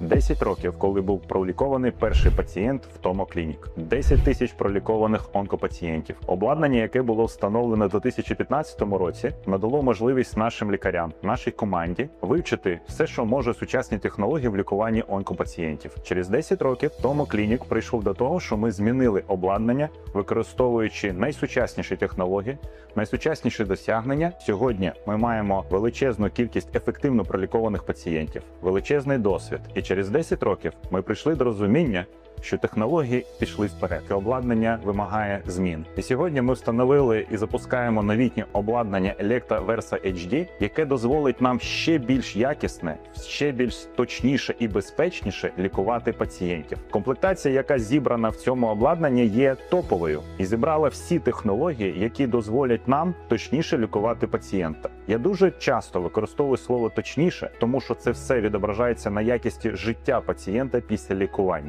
10 років, коли був пролікований перший пацієнт в Томоклінік. 10 тисяч пролікованих онкопацієнтів. Обладнання, яке було встановлено у 2015 році, надало можливість нашим лікарям, нашій команді вивчити все, що може сучасні технології в лікуванні онкопацієнтів. Через 10 років Томоклінік прийшов до того, що ми змінили обладнання, використовуючи найсучасніші технології, найсучасніші досягнення. Сьогодні ми маємо величезну кількість ефективно пролікованих пацієнтів, величезний досвід. І через 10 років ми прийшли до розуміння, що технології пішли вперед. і Обладнання вимагає змін. І сьогодні ми встановили і запускаємо новітнє обладнання Electa Versa HD, яке дозволить нам ще більш якісне, ще більш точніше і безпечніше лікувати пацієнтів. Комплектація, яка зібрана в цьому обладнанні, є топовою і зібрала всі технології, які дозволять нам точніше лікувати пацієнта. Я дуже часто використовую слово точніше, тому що це все відображається на якісті життя пацієнта після лікування.